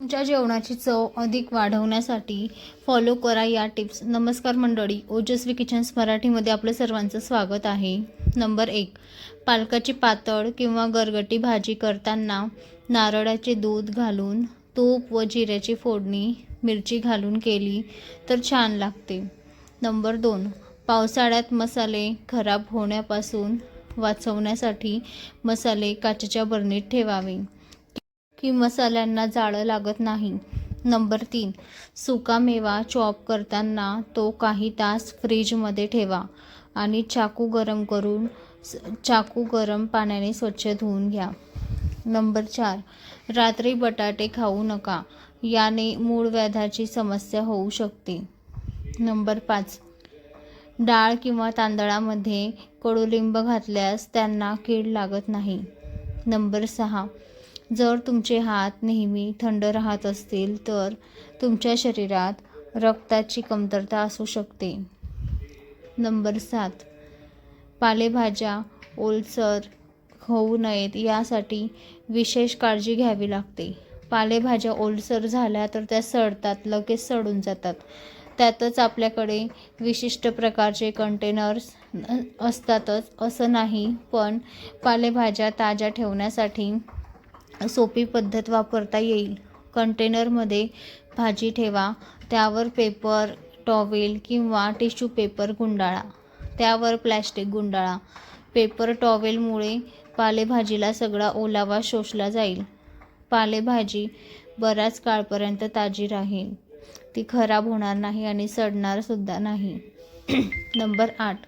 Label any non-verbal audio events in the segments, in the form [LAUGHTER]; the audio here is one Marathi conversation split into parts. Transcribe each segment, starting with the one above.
तुमच्या जेवणाची चव अधिक वाढवण्यासाठी फॉलो करा या टिप्स नमस्कार मंडळी ओजस्वी किचन्स मराठीमध्ये आपलं सर्वांचं स्वागत आहे. नंबर एक पालकाची पातळ किंवा गरगटी भाजी करताना नारळाचे दूध घालून तूप व जिऱ्याची फोडणी मिरची घालून केली तर छान लागते. नंबर दोन पावसाळ्यात मसाले खराब होण्यापासून वाचवण्यासाठी मसाले काचेच्या बरणीत ठेवावे. की मसाल्यांना जाळं लागत नाही. नंबर तीन सुका मेवा चॉप करताना तो काही तास फ्रीजमध्ये ठेवा आणि चाकू गरम करून चाकू गरम पाण्याने स्वच्छ धुवून घ्या. नंबर चार रात्री बटाटे खाऊ नका याने मूळ व्याधाची समस्या होऊ शकते. नंबर पाच डाळ किंवा तांदळामध्ये कडुलिंब घातल्यास त्यांना कीड लागत नाही. नंबर सहा जर तुमचे हात नेहमी थंड राहत असतील तर तुमच्या शरीरात रक्ताची कमतरता असू शकते. नंबर सात. पालेभाज्या ओलसर होऊ नयेत यासाठी विशेष काळजी घ्यावी लागते. पालेभाज्या ओलसर झाल्या तर त्या सडतात लगेच सडून जातात. त्यातच आपल्याकडे विशिष्ट प्रकारचे कंटेनर्स असतातच असं नाही पण पालेभाज्या ताज्या ठेवण्यासाठी सोपी पद्धत वापरता येईल. कंटेनरमध्ये भाजी ठेवा. त्यावर पेपर टॉवेल किंवा टिश्यू पेपर गुंडाळा. त्यावर प्लॅस्टिक गुंडाळा. पेपर टॉवेलमुळे पालेभाजीला सगळा ओलावा शोषला जाईल. पालेभाजी बराच काळपर्यंत ताजी राहील. ती खराब होणार नाही आणि सडणारसुद्धा नाही. [CLEARS THROAT] नंबर आठ.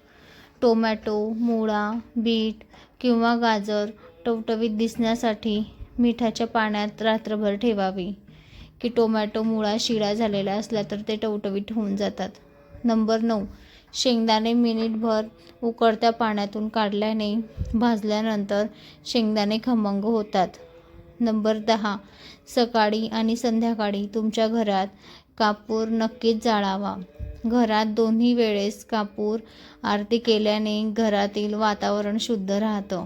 टोमॅटो मुळा बीट किंवा गाजर टवटवीत दिसण्यासाठी मिठाच्या पाण्यात रात्रभर ठेवावी. की टोमॅटो मुळा शिळा झालेला असला तर ते टवटवीत होऊन जातात. नंबर नऊ. शेंगदाणे मिनिटभर उकळत्या पाण्यातून काढल्याने भाजल्यानंतर शेंगदाणे खमंग होतात. नंबर दहा. सकाळी आणि संध्याकाळी तुमच्या घरात कापूर नक्कीच जाळावा. घरात दोन्ही वेळेस कापूर आरती केल्याने घरातील वातावरण शुद्ध राहतं.